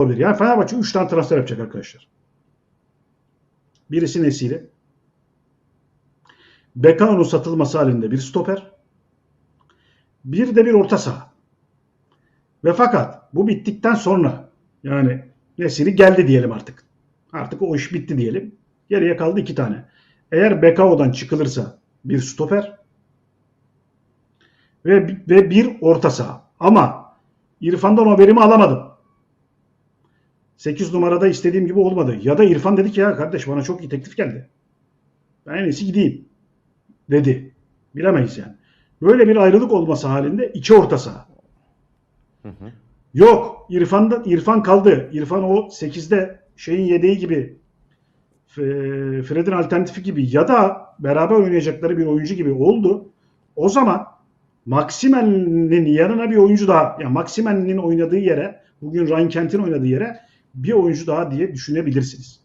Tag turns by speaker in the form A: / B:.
A: olabilir. Yani Fenerbahçe 3 tane transfer yapacak arkadaşlar. Birisi Nesiri. Bekao'nun satılması halinde bir stoper. Bir de bir orta saha. Ve fakat bu bittikten sonra yani Nesiri geldi diyelim artık. Artık o iş bitti diyelim. Geriye kaldı iki tane. Eğer Bekao'dan çıkılırsa bir stoper ve, ve bir orta saha. Ama İrfan'dan o verimi alamadım. 8 numarada istediğim gibi olmadı. Ya da İrfan dedi ki ya kardeş bana çok iyi teklif geldi. Ben en iyisi gideyim dedi. Bilemeyiz yani. Böyle bir ayrılık olması halinde iki orta saha. Yok. İrfan'da İrfan kaldı. İrfan o 8'de şeyin yedeği gibi Fred'in alternatifi gibi ya da beraber oynayacakları bir oyuncu gibi oldu. O zaman Maximen'in yanına bir oyuncu daha yani Maximen'in oynadığı yere bugün Ryan Kent'in oynadığı yere bir oyuncu daha diye düşünebilirsiniz.